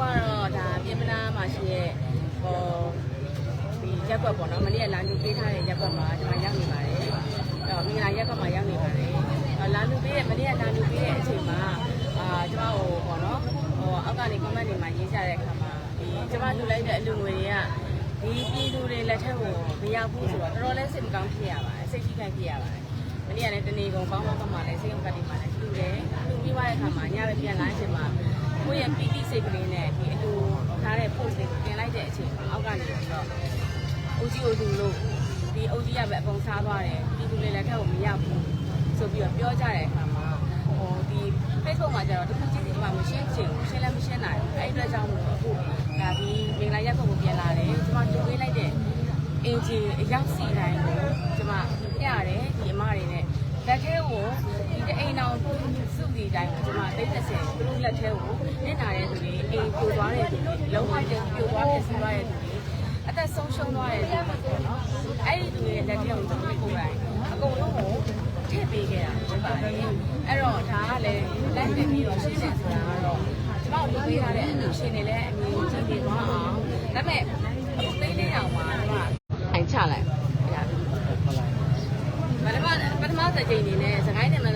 ကတော့ဒါပြင်မနာမှာရှိရဲ့ဟိုဒီရက်ကွက်ပေါ့နော်မနေ့ကလာလူပေးထားတဲ့ရက်ကွက်မှာကျွန်မရောက်နေပါတယ်အဲ့တော့မင်္ဂလာရက်ကွက်မှာရောက်နေပါတယ်အဲ့လာလူပေးရဲ့မနေ့ကလာလူပေးတဲ့အချိန်မှာအာကျွန်မဟိုပေါ့နော်ဟိုအောက်ကနေ comment တွေမှာရေးကြတဲ့အခါမှာဒီကျွန်မလူလိုက်တဲ့အလူငွေတွေကဒီပြည်သူတွေလက်ထက်ကိုမရောက်ဘူးဆိုတော့တော်တော်လေးစိတ်မကောင်းဖြစ်ရပါတယ်စိတ်ထိခိုက်ဖြစ်ရပါတယ်မနေ့ကလည်းတနေကုန်ပေါင်းပေါင်းကမှလည်းစိတ်ုံကတိမှလည်းလူတယ်လူပြီးသွားတဲ့အခါမှာညပဲပြန်လာချိန်မှာ ကိုယ့်ရဲ့ပီတိစိတ်ကလေးနဲ့ဒီအတူထားတဲ့ post တွေကိုတင်လိုက်တဲ့အချိန်မှာအောက်ကနေပြီးတော့အုပ်ကြီးအုပ်သူလို့ဒီအုပ်ကြီးကပဲအပုံစားသွားတယ်ဒီသူလေးလည်းထက်ကိုမရောက်ဘူးဆိုပြီးတော့ပြောကြတဲ့အခါမှာဟိုဒီ Facebook မှာကျတော့တခုချင်းစီကမရှင်းချင်ဘူးရှင်းလည်းမရှင်းနိုင်ဘူးအဲ့ဒီအတွက်ကြောင့်မို့အခုဒါဒီမင်္ဂလာရက်ကိုပြန်လာတယ်ကျွန်မတူပေးလိုက်တဲ့အင်ဂျီအရောက်စီတိုင်းကိုကျွန်မပြရတယ်ဒီအမတွေနဲ့လက်ထဲကိုဒီတအိမ်အောင် စုဒီတိုင်းကိုကျွန်မသိတဲ့ဆယ်သူတို့လက်ထဲကိုနစ်နာတဲ့သူတွေအိမ်ပြိုသွားတဲ့သူတွေလုံးဝပြိုသွားပြစီသွားတဲ့သူတွေအသက်ဆုံးရှုံးသွားတဲ့သူတွေပေါ့နော်အဲ့ဒီသူတွေလက်ထဲကိုကျွန်တော်ကိုယ်တိုင်အကုန်လုံးကိုထည့်ပေးခဲ့တာဖြစ်ပါတယ်အဲ့တော့ဒါကလည်းလိုက်နေပြီးတော့ရှင်းတယ်ဆိုတာကတော့ကျွန်တော်လုပ်ပေးထားတဲ့အလူရှင်တွေလည်းအမြင်ကြီးနေသွားအောင်ဒါပေမဲ့အခုသိလေးအောင်မှာကျွန်မအိုင်ချလိုက်အဲ့ဒါပထမပထမတစ်ချိန်အနေနဲ့စကိုင်းနယ်မ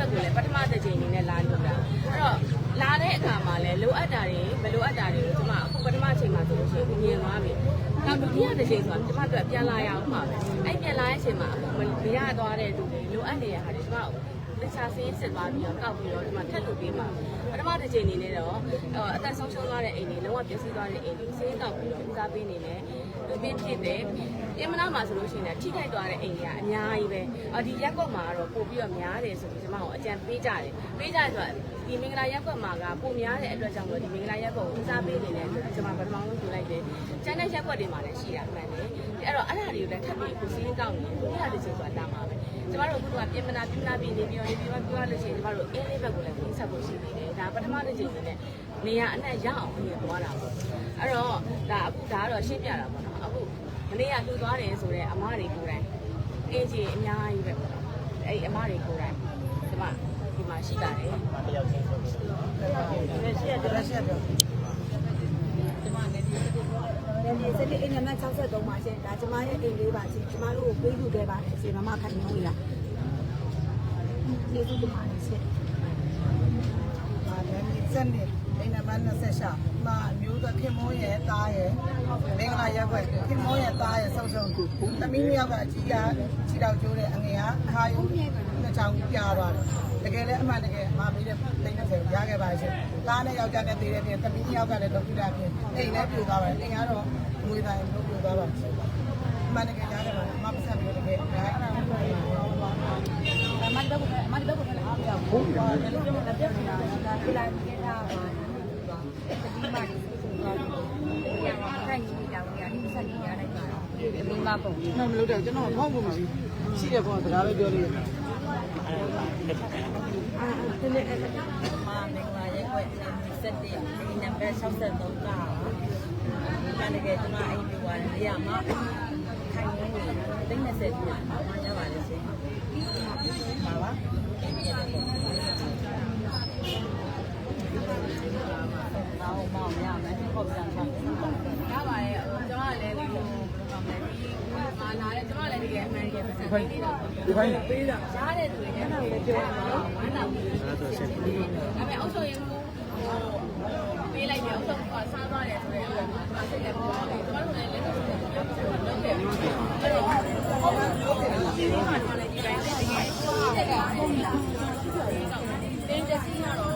ဘက်ကိုလည်းပထမတစ်ချိန်အနေနဲ့လာလို့တာအဲ့တော့လာတဲ့အခါမှာလည်းလိုအပ်တာတွေမလိုအပ်တာတွေကိုကျွန်မအခုပထမချိန်မှာဆိုလို့ရှိရင်မြင်သွားပြီနောက်ဒုတိယတစ်ချိန်ဆိုတာကျွန်မတို့ပြန်လာရအောင်ပါပဲအဲ့ပြန်လာတဲ့အချိန်မှာအခုမရသွားတဲ့သူတွေလိုအပ်နေတဲ့ဟာတွေကျွန်မ တခြားစင်းစစ်သွားပြီးတော့ကောက်ပြီးတော့ဒီမှာထပ်လုပ်ပေးပါပထမတစ်ချိန်အနေနဲ့တော့အသက်ဆုံးရှုံးသွားတဲ့အိမ်တွေလုံးဝပျက်စီးသွားတဲ့အိမ်တွေစင်းကောက်ပြီးတော့ဦးစားပေးနေတယ်လူပင်းဖြစ်တယ်ပြင်မနာမှာဆိုလို့ရှိရင်ထိခိုက်သွားတဲ့အိမ်တွေကအများကြီးပဲအော်ဒီရက်ကွက်မှာကတော့ပို့ပြီးတော့များတယ်ဆိုပြီးကျွန်မတို့အကြံပေးကြတယ်ပေးကြတယ်ဆိုတော့ဒီမင်္ဂလာရက်ကွက်မှာကပိုများတဲ့အတွက်ကြောင့်မို့ဒီမင်္ဂလာရက်ကွက်ကိုဦးစားပေးနေတယ်ဆိုတော့ကျွန်မပထမဆုံးပြောလိုက်တယ်ကျန်တဲ့ရက်ကွက်တွေမှာလည်းရှိတာမှန်တယ်အဲ့တော့အဲ့ဒါတွေကိုလည်းထပ်ပြီးအခုစင်းကောက်နေတယ်ဘုရားတစ်ချိန်ဆိုတာတာမှာပဲ ကျမတို့အခုကပြင်မနာပြင်မနာပြည်နေပြီးတော့နေပြီးတော့ပြောလို့ရှိရင်ကျမတို့အင်းလေးဘက်ကိုလည်းပြင်ဆက်ဖို့ရှိနေတယ်ဒါပထမတစ်ချိန်နဲ့နေရအနှံ့ရအောင်ပြင်သွားတာပေါ့အဲ့တော့ဒါအခုဒါကတော့ရှင်းပြတာပေါ့နော်အခုမနေ့ကလှူသွားတယ်ဆိုတော့အမတွေကိုယ်တိုင်အင်းကြီးအများကြီးပဲပေါ့နော်အဲ့အမတွေကိုယ်တိုင်ဒီမှာဒီမှာရှိပါတယ်တယောက်ချင်းဆိုပြီးလက်ရှိရတယ်လက်ရှိရတ ယ်ဒီမှာလည်းဒီလိုပြောလည်းဒီစတိအိမ်နံပါတ်63ပါရှင်ဒါကျမရဲ့အိမ်လေးပါရှင်ကျမတို့ကိုပေးလူခဲ့ပါတယ်ရှင်မမခိုင်နေဝင်လာကျေးဇူးတင်ပါတယ်ရှင်ပါလည်းစက်နေအိမ်နံပါတ်28မှာမျိုးသခင်မိုးရဲ့သားရဲ့မင်္ဂလာရက်ွက်ခင်မိုးရဲ့သားရဲ့ဆုံးဆုံးသမီးမြောက်ကအကြီးကခြေတော်ကျိုးတဲ့အငယ်ကခါယုံနှစ်ချောင်းပြားသွားတယ် တကယ်လည်းအမှန်တကယ်မမေးတဲ့တိတ်နဲ့ရခဲ့ပါရှင်သားနဲ့ယောက်ျားနဲ့တည်တဲ့ပြင်သမီးမြောက်ကလည်းဒေါက်တာပြင်အိမ်လည်းပြိုသွားပါတယ်အိမ်ကတော့ငွေတိုင်းလို့ပြိုသွားပါရှင်အမှန်တကယ်ရခဲ့ပါတယ်မပတ်ဆက်ပြီးတကယ်ဒါအဲ့ဒါမှမဟုတ်ပါဘူးအမတ်တော့အမတ်တော့လည်းအားပြောင်းဘူးဒါလည်းကျွန်တော်လက်ပြနေတာဒါပြလိုက်ပြတာပါတတိမကြီးဆိုတော့ပြန်ခိုင်ကြီးတောင်ရဒီစက်ကြီးရလိုက်ပါတော့မိမပုံလေးမလို့တော့ကျွန်တော်ဖောက်ကုန်ပါပြီရှိတဲ့ကောင်စကားပဲပြောလို့ အဲ့ဒါလက်ထပ်တယ်အာတနေ့အဲ့ဒါမမင်္ဂလာရဲ့ကွယ်17ဒီနံပါတ်63ကမှန်တကယ်ကျွန်မအိမ်ပြသွားတယ်နေရာမှာခိုင်နေနေသိနေစေပြမှာရပါလေရှင်ပါပါအိမ်ပြတယ်တော့မောင်ရမယ်ဟုတ်ကြပါဘူး ရပါတယ်ဟိုကျွန်မလည်းဒီလိုဘယ်လိုကောင်းလဲဒီမာလာတယ်ကျွန်မလည်းဒီကအမှ န်တကယ်ပတ်စံပေးနေတာပေါ့ဒီဘိုင်းပေးတာရှားတဲ့သူတွေလည်းလည်းပြောတာနော်ဝမ်းသာဘူးဒါပေမဲ့အုပ်ချုပ်ရေးမှုဟိုပေးလိုက်တယ်အုပ်ချုပ်ကစားသွားတယ်ဆိုတော့ဒီမှာစိတ်လည်းပြောတယ်ကျွန်တော်တို့လည်းလက်တွေ့လုပ်တယ်အဲ့တော့ဟုတ်ပါဘူးဒီမှာလည်းဒီတိုင်းလေးတကယ်တကယ်ပုံလာတင်းကျစီကတော့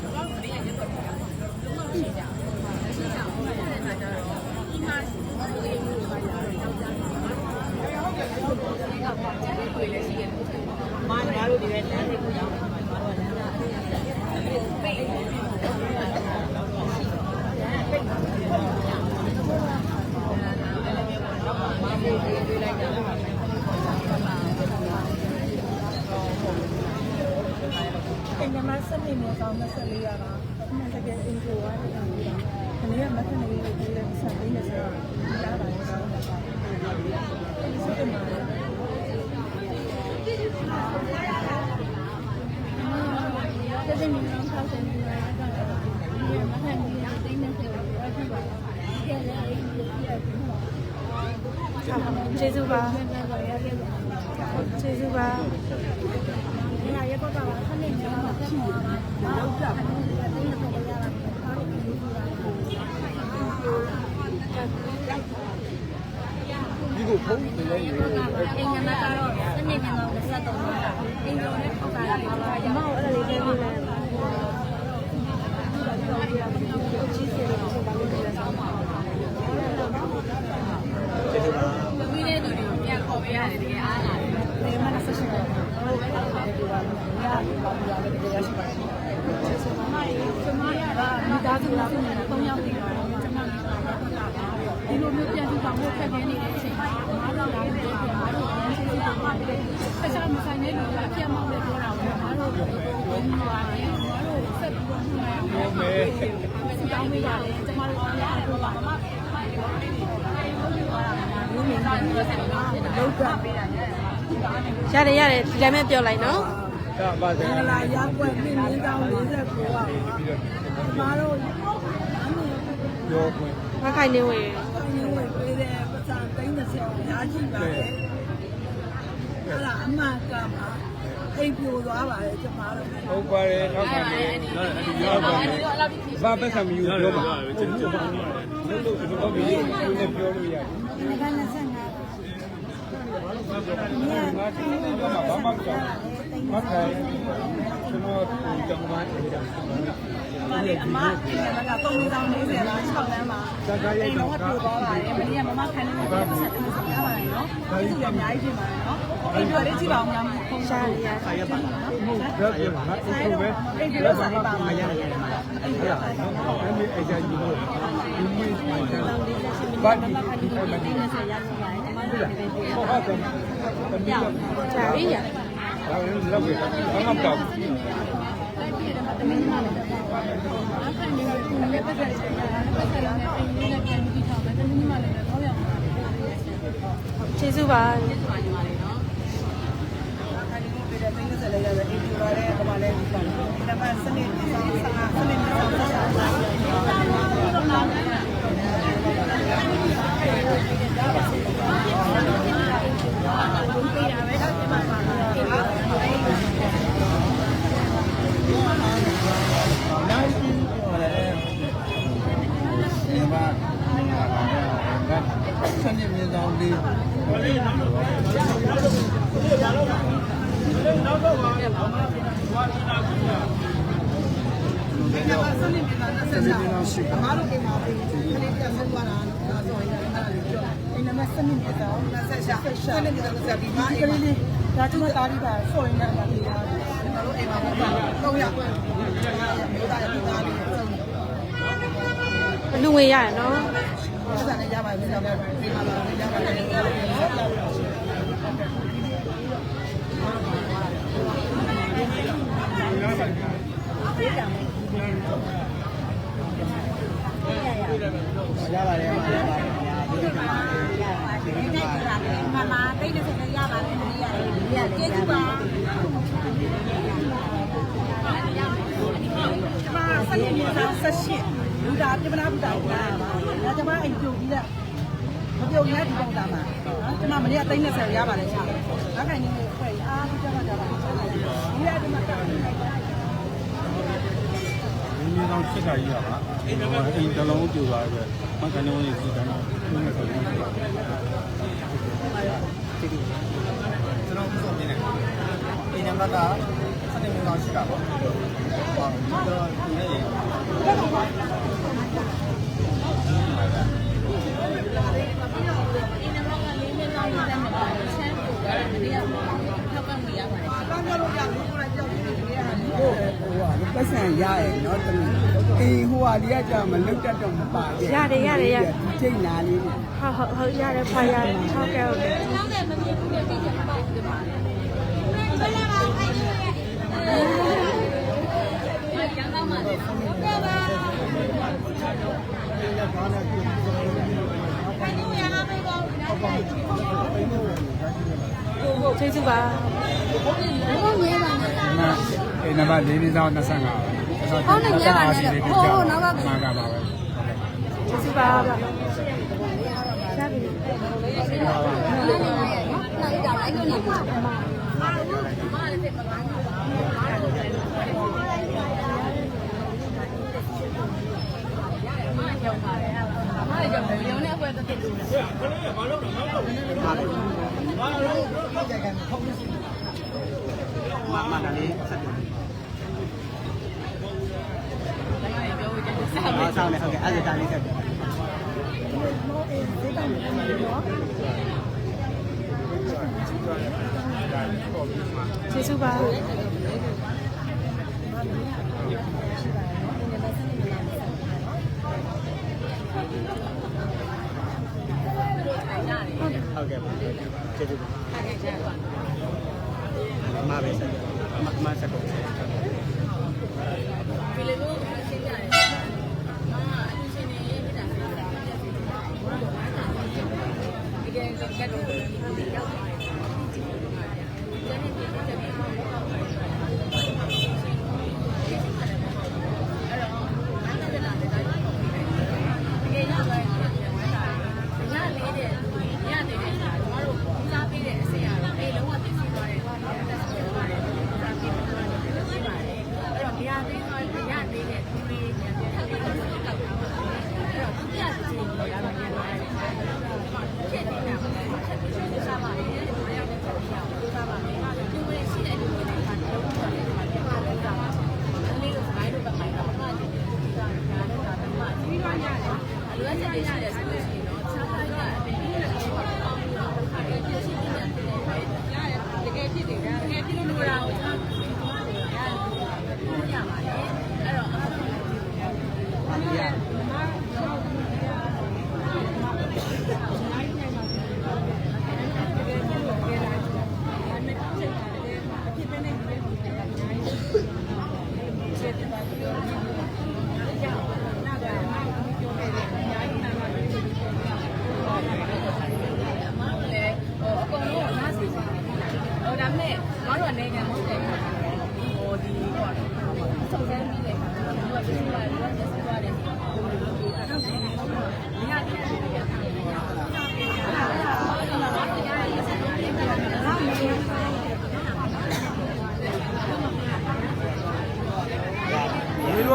ကျွန်တော်တို့လည်းရက်တော့လုံးဝမရှိကြဘူးမရှိကြဘူးအဲ့ဒါကြတော့ဒီမှာဆိုရင်ဘယ်လိုလဲတောင်းကြတယ်ဒီကပေါ့ကျန်တဲ့တွေလည်းရှိရတယ် မငါတို့ဒီပဲလမ်းတွေကိုရောက်နေမှာငါတို့ကလမ်းက ပိတ်နေတယ် မမေးပေးပေးလိုက်တာ အိမ်နံပါတ်7နေမောဆောင်24ရတာအမှန်တကယ်အင်ဂျိုရတယ်အမေကခဏရမထနေလို့ဒီလိုဆက်ပြီးနေစရာဒါပါလေတော့ဒါပါဒီစက်မှာတကယ်မြင်အောင်ဆောက်တယ်ကျေးဇူးပါကျေးဇူးပါ ဒီဟာရက်တော့ကဆနေနေမှာတက်မှာနောက်ကြတယ်တိတ်နေတော့ရတာအားလုံးဒီလိုပါဒီကိုဖုန်းနေလဲရေအင်္ဂနာကတော့စနေနေတော့လက်တော့မှာအင်္ဂလိပ်နဲ့ပေါက်တာလာပါရမအဲ့ဒါလေးလေးလေးသမီးလေးတို့တွေကိုပြန်ခေါ်ပေးရတယ်တကယ်အားလာတယ် ဒီမှာဆက်ရှင်တော့ဟုတ်ကဲ့ဒီပါညပါပြရတယ်တကယ်ရရှိပါတယ် ကျမရတာမိသားစုလားပြန်တော့ရောက်နေတော့ကျမလည်းဒီလို မျိုးပြန်ပြီးတော့ခက်ခဲနေတဲ့အချိန်မှာအားလုံးလာပြီးတော့အားလုံးအချင်းချင်းပါပါတယ်ဆက်စားမဆိုင်တဲ့လူကအပြတ်မောင်းနေပြောတာကိုအားလုံးကိုဒီမှာလည်းအားလုံးဆက်ပြီးတော့ညှိနှိုင်းအောင်တောင်းပေးရတယ်ကျမတို့အားလုံးပြောပါမဘူးမင်းကလည်းဆက်ပြီးတော့လောက်ကြပေးတာညရတယ်ရတယ်ဒီတိုင်းပဲပြောလိုက်နော်ဒါပါစမင်္ဂလာရက်ွက်မြင့်မြင့်ကောင်း49ပါပါကျမတို့ပြောခွင့်မခိုင်နေဝင်အင်းဝင်ပေးတဲ့ပတ်စံ30 ရာရှိပါတယ်အဲ့ဒါအမှန်ကမှာအိမ်ပြိုသွားပါတယ်ကျမတို့ဟုတ်ပါတယ်နောက်ပါနေနောက်ပါနေဘာပဲဆံမယူပြောပါကျွန်တော်ပါလို့လို့တော့ဒီလိုနဲ့ပြောလို့ရတယ်ဒီကနေ့ဆက်ငါငါချင်းတော့ဘာမှမကြောက်မခိုင်ကျွန်တော်ကြောင်မှန်းနေတာအ မလေးအမဒီက3040လား6လမ်းမှာစကားရိုက်တော့တော့ပြိုသွားပါတယ်မနေ့ကမမခိုင်းလို့ပတ်စံ30ရပါတယ်နော်ဒီလိုအများကြီးပြင်ပါတယ်နော်အိမ်ပြိုလေးကြည့်ပါဦးများဖုန်းရှားရဆာရပါနော်ဒါပြပါငါအုပ်ပဲအိမ်ပြိုလေးစာလေးပါမှာရတယ်အဲ့ဒီအကြကြီးလို့ဒီနေ့ဘာဒီဒီအဲ့မှာဒီနေ့ဆက်ရရှိပါတယ်အမှန်တရားဟုတ်ကဲ့တမီးတော့ကြာပြီရဒါလည်းလောက်ပဲဘာမှမ တောက်ကျေးဇူးပါဒီမှာညီမလေးနော်အဲဒီလိုပြတဲ့သိန်း30လေးရတယ်အိမ်ပြိုပါတယ်ကမလေးဒီကနေ့ဒီမှာစနေစနေစနေစနေ နိုင်ပြီဟိုလည်းဒီမှာဆန်းနေမြေဆောင်လေး ဒီမှာစ နေပြန်လာဆက်စားအမားတို့အိမ်မှာခလေးပြဆက်သွားတာနော်ဆိုရင်အဲ့ဒါလေးပြောအိမ်မှာစနေပြန်တော့ဆက်ရှာစနေပြန်တော့ဆက်ပြီးမှအိမ်မှာဒါကျမတားပြီးပါဆိုရင်လည်းအမှန်တရားကျွန်တော်တို့အိမ်မှာတော့တော့ရမြို့သားရဲ့မြို့သားလေးစုံအလူငွေရရနော်ဆက်စားနေကြပါမယ်ဆက်ပါဒီမှာလာနေကြပါမယ် ရပါတယ်ရပါတယ် မမတိတ်နေဆက်ရပါတယ်ဒီ ရတယ်ကျေးဇူးပါကျမဆက်နေနေတာဆက်ရှိလူတာပြမနာဘူးတာဘူးလားပါဒါကျမအိမ်ပြုတ်ပြီးလက်မပြုတ်ရဒီပုံသားမှာနော်ကျမမနေ့ကသိန်း30ရပါတယ်ချာနောက်ခိုင်နေနေခွဲအားဒီကျမကြတာဒီရဒီမှာတာနေလိုက်တာဒီမြေဆောင်ချစ်တာကြီးပါအိမ်အိမ်တလုံးပြူသွားတယ်မကန်နေဝင်စီတန်းတော့ဒီနေ့ဆိုရင် ကျွန်တော်ဥဆုံးနေတယ်အိမ်နံပါတ်က7မိနစ်လောက်ရှိတာပေါ့ဟုတ်ပါဘူးကျွန်တော်ဒီနေ့ပတ်စံရရယ်နော်တမီးအေးဟိုဟာဒီကကြာမလွတ်တတ်တော့မပါဘူးရတယ်ရတယ်ရဒီချိန်နာလေးဟုတ်ဟုတ်ဟုတ်ရတယ်ဖွာရတယ်ဟုတ်ကဲ့ဟုတ်ကဲ့ကျောင်းတယ်မမြင်ဘူးပြည့်ပြည့် ဖြစ်ပါတယ်ကျေးဇူးပါဘုံမြဲပါနဲ့အဲနံပါတ်၄၄ဆောင်25ပါဟုတ်တယ်မြဲပါနဲ့ဟုတ်ဟုတ်နံပါတ်မှန်ပါပါပဲကျေးဇူးပါဗျာရှာပြီ မှန်မှန်ကလေးဆက်တယ်ဆောင်းနေဟုတ်ကဲ့အဲ့ဒါလေးဆက်တယ် 结束吧。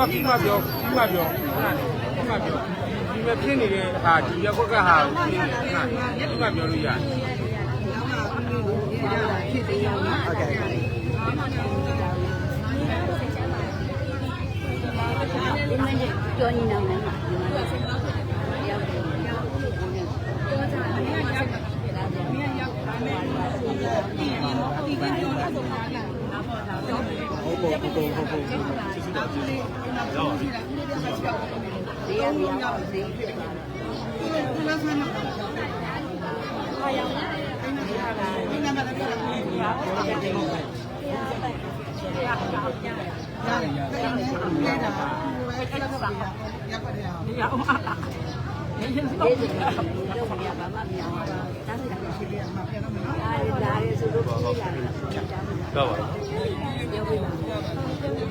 ကပြီးမှပြောပြီးမှပြောပြီးမှပြောဒီမှာဖြစ်နေတဲ့ဟာဒီရက်ကွက်ကဟာကိုဖြစ်နေတယ်ဟုတ်လားပြီးမှပြောလို့ရတယ်ဟုတ်ကဲ့ကြောင်းနေအောင်လည်းပါဒီမှာရောက်တယ်ပြောကြတယ်မင်းကရောက်တာဖြစ်လာတယ်မင်းကရောက်တာနဲ့ဆိုတော့အရင်ကအတိအကျပြောတာဆိုတာကဟုတ်ပါဘူးဟုတ်ပါဘူးဟုတ်ပါဘူးကျေးဇူးပါ 干嘛？要不要？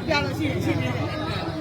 要了，谢谢谢谢。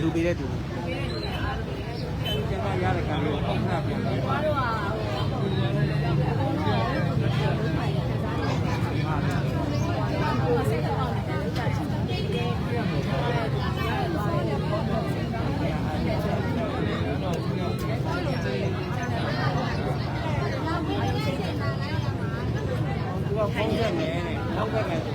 လူပေးတဲ့သူကျွန်တော်ရတဲ့ကံကိုအောက်ခဏပြန်ပြီးတော့ ဖုန်းဆက်မယ်တဲ့နောက်ဆက်မယ်